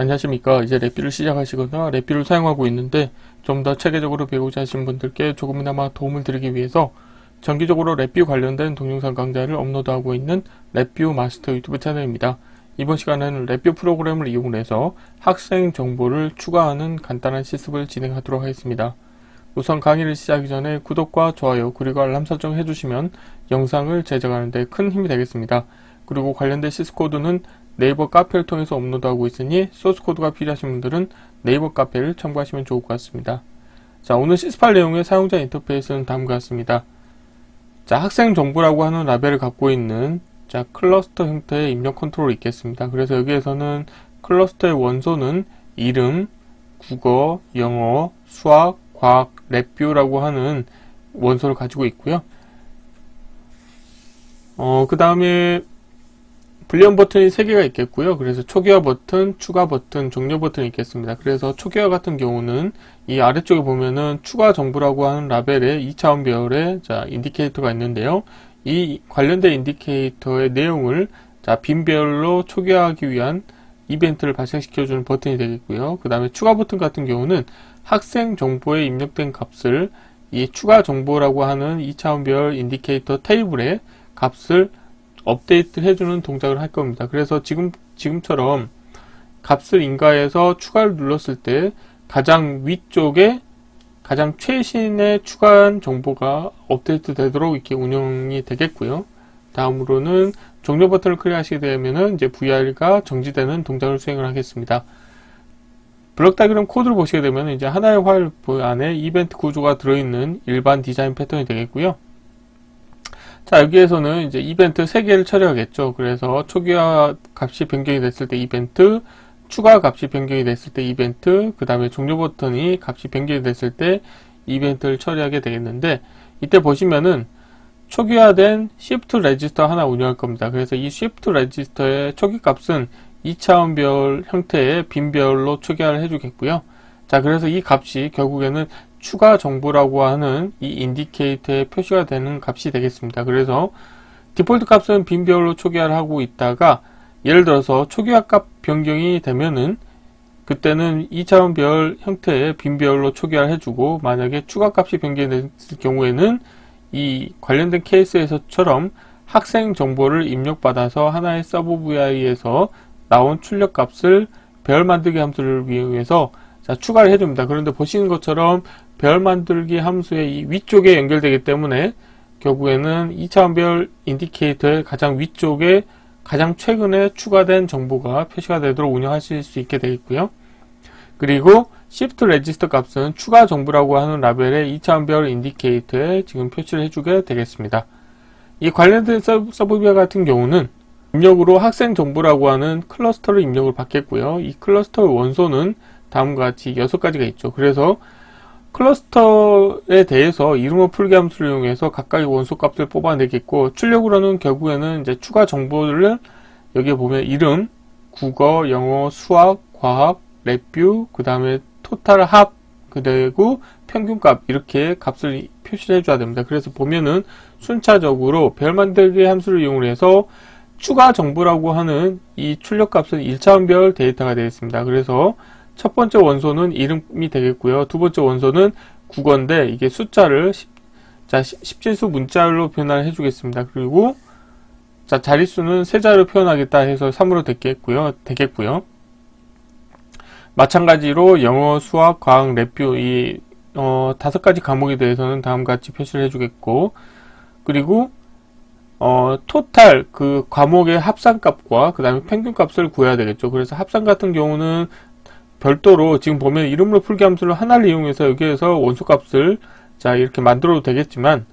안녕하십니까. 이제 랩비를 시작하시거나 랩비를 사용하고 있는데 좀 더 체계적으로 배우자 하시는 분들께 조금이나마 도움을 드리기 위해서 정기적으로 랩뷰 관련된 동영상 강좌를 업로드하고 있는 랩뷰 마스터 유튜브 채널입니다. 이번 시간에는 랩뷰 프로그램을 이용해서 학생 정보를 추가하는 간단한 실습을 진행하도록 하겠습니다. 우선 강의를 시작하기 전에 구독과 좋아요 그리고 알람 설정 해주시면 영상을 제작하는 데 큰 힘이 되겠습니다. 그리고 관련된 시스 코드는 네이버 카페를 통해서 업로드하고 있으니 소스 코드가 필요하신 분들은 네이버 카페를 참고하시면 좋을 것 같습니다. 자, 오늘 시스팔 내용의 사용자 인터페이스는 다음과 같습니다. 자, 학생 정보라고 하는 라벨을 갖고 있는 자, 클러스터 형태의 입력 컨트롤이 있겠습니다. 그래서 여기에서는 클러스터의 원소는 이름, 국어, 영어, 수학, 과학, 랩뷰라고 하는 원소를 가지고 있고요. 어, 그 다음에 불리언 버튼이 3개가 있겠고요. 그래서 초기화 버튼, 추가 버튼, 종료 버튼이 있겠습니다. 그래서 초기화 같은 경우는 이 아래쪽에 보면은 추가 정보라고 하는 라벨에 2차원 배열의 자, 인디케이터가 있는데요. 이 관련된 인디케이터의 내용을 자, 빈 배열로 초기화하기 위한 이벤트를 발생시켜주는 버튼이 되겠고요. 그 다음에 추가 버튼 같은 경우는 학생 정보에 입력된 값을 이 추가 정보라고 하는 2차원 배열 인디케이터 테이블에 값을 업데이트 해주는 동작을 할 겁니다. 그래서 지금, 지금처럼 값을 인가해서 추가를 눌렀을 때 가장 위쪽에 가장 최신의 추가한 정보가 업데이트 되도록 이렇게 운영이 되겠고요. 다음으로는 종료 버튼을 클릭하시게 되면은 이제 VR가 정지되는 동작을 수행을 하겠습니다. 블록 다이그램 코드를 보시게 되면 이제 하나의 파일 안에 이벤트 구조가 들어있는 일반 디자인 패턴이 되겠고요. 자, 여기에서는 이제 이벤트 3개를 처리하겠죠. 그래서 초기화 값이 변경이 됐을 때 이벤트, 추가 값이 변경이 됐을 때 이벤트, 그 다음에 종료 버튼이 값이 변경이 됐을 때 이벤트를 처리하게 되겠는데, 이때 보시면은 초기화된 shift 레지스터 하나 운영할 겁니다. 그래서 이 shift 레지스터의 초기 값은 2차원별 형태의 빈별로 초기화를 해주겠고요. 자, 그래서 이 값이 결국에는 추가 정보라고 하는 이 인디케이터에 표시가 되는 값이 되겠습니다. 그래서 디폴트 값은 빈별로 초기화를 하고 있다가 예를 들어서 초기화 값 변경이 되면은 그때는 2차원별 형태의 빈별로 초기화를 해주고 만약에 추가 값이 변경이 됐을 경우에는 이 관련된 케이스에서처럼 학생 정보를 입력받아서 하나의 서브 VI에서 나온 출력 값을 별 만들기 함수를 이용해서 자, 추가를 해줍니다. 그런데 보시는 것처럼 별 만들기 함수의 이 위쪽에 연결되기 때문에 결국에는 2차원별 인디케이터의 가장 위쪽에 가장 최근에 추가된 정보가 표시가 되도록 운영하실 수 있게 되겠고요. 그리고 shift register 값은 추가 정보라고 하는 라벨의 2차원별 인디케이터에 지금 표시를 해주게 되겠습니다. 이 관련된 서브비아 같은 경우는 입력으로 학생 정보라고 하는 클러스터를 입력을 받겠고요. 이 클러스터의 원소는 다음과 같이 6가지가 있죠. 그래서 클러스터에 대해서 이름어 풀기 함수를 이용해서 각각의 원소 값을 뽑아내겠고 출력으로는 결국에는 이제 추가 정보를 여기에 보면 이름, 국어, 영어, 수학, 과학, 랩뷰, 그 다음에 토탈 합, 그리고 평균값 이렇게 값을 표시를 해줘야 됩니다. 그래서 보면은 순차적으로 별 만들기 함수를 이용해서 추가 정보라고 하는 이 출력 값은 1차원별 데이터가 되겠습니다. 그래서 첫 번째 원소는 이름이 되겠고요. 두 번째 원소는 국어인데 이게 숫자를 10, 자, 10진수 문자로 표현을 해주겠습니다. 그리고 자, 자릿수는 세 자리로 표현하겠다 해서 3으로 되겠고요. 되겠고요. 마찬가지로 영어, 수학, 과학, 랩뷰 이 어, 다섯 가지 과목에 대해서는 다음과 같이 표시를 해주겠고 그리고 어, 토탈 그 과목의 합산값과 그 다음에 평균값을 구해야 되겠죠. 그래서 합산 같은 경우는 별도로 지금 보면 이름으로 풀기 함수를 하나를 이용해서 여기에서 원소 값을 자 이렇게 만들어도 되겠지만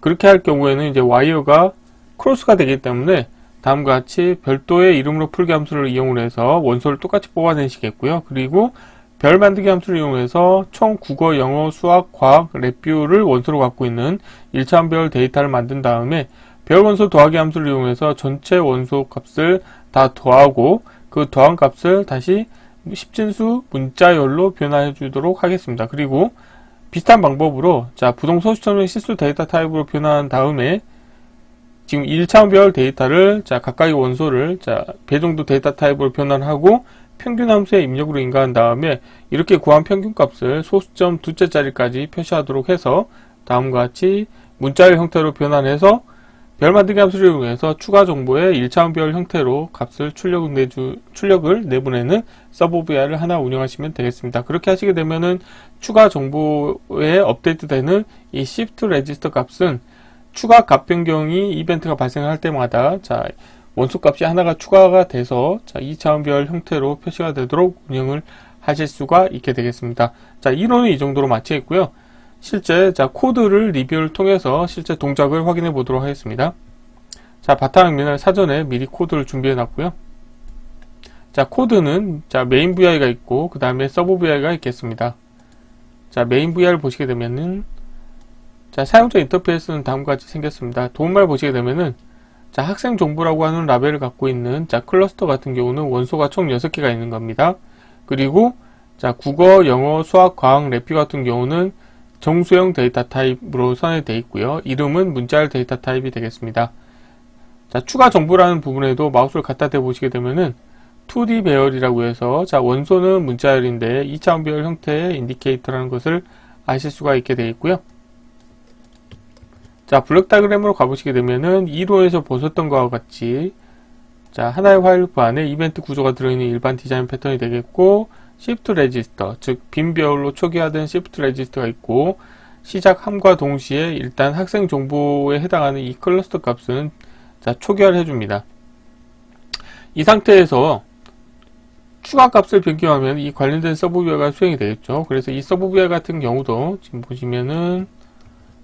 그렇게 할 경우에는 이제 와이어가 크로스가 되기 때문에 다음과 같이 별도의 이름으로 풀기 함수를 이용을 해서 원소를 똑같이 뽑아내시겠고요. 그리고 별 만들기 함수를 이용해서 총 국어, 영어, 수학, 과학, 랩뷰를 원소로 갖고 있는 1차원별 데이터를 만든 다음에 별 원소 더하기 함수를 이용해서 전체 원소 값을 다 더하고 그 더한 값을 다시 10진수 문자열로 변화해 주도록 하겠습니다. 그리고 비슷한 방법으로 자 부동 소수점의 실수 데이터 타입으로 변화한 다음에 지금 1차원별 데이터를 자 각각의 원소를 자 배정도 데이터 타입으로 변환하고 평균 함수의 입력으로 인가한 다음에 이렇게 구한 평균 값을 소수점 두째 자리까지 표시하도록 해서 다음과 같이 문자열 형태로 변환해서 별 만들기 함수를 이용해서 추가 정보의 1차원별 형태로 값을 출력 내주, 출력을 내보내는 서브 VR을 하나 운영하시면 되겠습니다. 그렇게 하시게 되면은 추가 정보에 업데이트되는 이 shift register 값은 추가 값 변경이 이벤트가 발생할 때마다 자 원소 값이 하나가 추가가 돼서 자 2차원별 형태로 표시가 되도록 운영을 하실 수가 있게 되겠습니다. 자 이론은 이 정도로 마치겠고요. 실제 자 코드를 리뷰를 통해서 실제 동작을 확인해 보도록 하겠습니다. 자 바탕화면을 사전에 미리 코드를 준비해 놨고요. 자 코드는 자 메인 VI가 있고 그 다음에 서브 VI가 있겠습니다. 자 메인 VI를 보시게 되면은 자 사용자 인터페이스는 다음과 같이 생겼습니다. 도움말 보시게 되면은 자 학생 정보라고 하는 라벨을 갖고 있는 자 클러스터 같은 경우는 원소가 총 6개가 있는 겁니다. 그리고 자 국어, 영어, 수학, 과학, 래피 같은 경우는 정수형 데이터 타입으로 선회되어 있고요. 이름은 문자열 데이터 타입이 되겠습니다. 자, 추가 정보라는 부분에도 마우스를 갖다 대 보시게 되면은 2D 배열이라고 해서 자, 원소는 문자열인데 2차원 배열 형태의 인디케이터라는 것을 아실 수가 있게 되어 있고요. 자, 블록 다이그램으로 가보시게 되면은 2로에서 보셨던 것과 같이 자, 하나의 화일프 안에 이벤트 구조가 들어있는 일반 디자인 패턴이 되겠고 시프트 레지스터, 즉 빈 배열로 초기화된 시프트 레지스터가 있고 시작함과 동시에 일단 학생 정보에 해당하는 이 클러스터 값은 자, 초기화를 해줍니다. 이 상태에서 추가 값을 변경하면 이 관련된 서브비어가 수행이 되겠죠. 그래서 이 서브비어 같은 경우도 지금 보시면은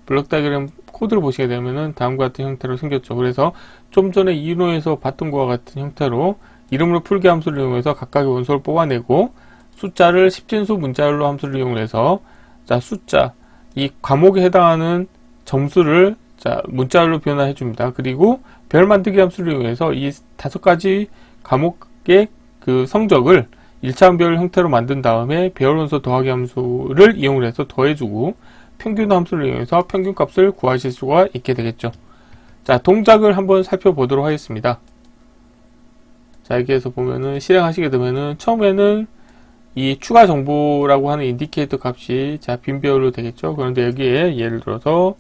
블록 다이그램 코드를 보시게 되면은 다음과 같은 형태로 생겼죠. 그래서 좀 전에 이론에서 봤던 것과 같은 형태로 이름으로 풀기 함수를 이용해서 각각의 원소를 뽑아내고 숫자를 10진수 문자열로 함수를 이용해서 자 숫자 이 과목에 해당하는 점수를 자 문자열로 변화해 줍니다. 그리고 별 만들기 함수를 이용해서 이 다섯 가지 과목의 그 성적을 1차원별 형태로 만든 다음에 배열 원소 더하기 함수를 이용을 해서 더해주고 평균 함수를 이용해서 평균 값을 구하실 수가 있게 되겠죠. 자, 동작을 한번 살펴보도록 하겠습니다. 자, 여기에서 보면은 실행하시게 되면은 처음에는 이 추가 정보라고 하는 인디케이터 값이 자, 빈배열로 되겠죠. 그런데 여기에 예를 들어서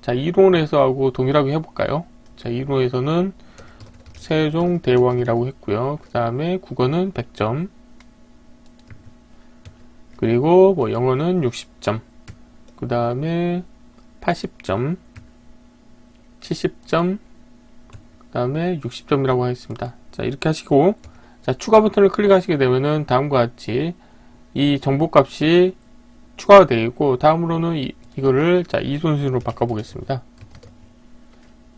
자, 이론에서 하고 동일하게 해볼까요? 자, 이론에서는 세종 대왕이라고 했고요. 그 다음에 국어는 100점. 그리고 뭐 영어는 60점. 그 다음에 80점. 70점. 그 다음에 60점이라고 하겠습니다. 자, 이렇게 하시고, 자, 추가 버튼을 클릭하시게 되면은 다음과 같이 이 정보값이 추가가 되어 있고, 다음으로는 이, 이거를 자, 이순순으로 바꿔보겠습니다.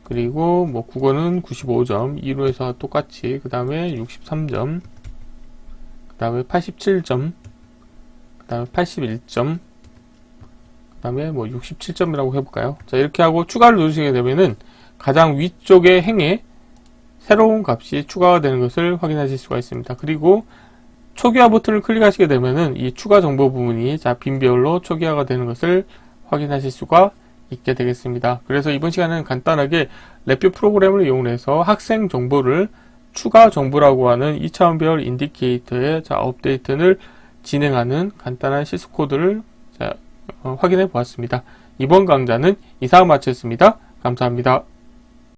그리고 뭐 국어는 95점, 2로에서 똑같이 그 다음에 63점, 그 다음에 87점, 그 다음에 81점, 그 다음에 뭐 67점이라고 해볼까요? 자 이렇게 하고 추가를 누르시게 되면은 가장 위쪽의 행에 새로운 값이 추가가 되는 것을 확인하실 수가 있습니다. 그리고 초기화 버튼을 클릭하시게 되면은 이 추가 정보 부분이 자 빈배열로 초기화가 되는 것을 확인하실 수가 있게 되겠습니다. 그래서 이번 시간은 간단하게 랩뷰 프로그램을 이용해서 학생 정보를 추가 정보라고 하는 2차원별 인디케이터의 자, 업데이트를 진행하는 간단한 시스 코드를 자, 어, 확인해 보았습니다. 이번 강좌는 이상 마쳤습니다. 감사합니다.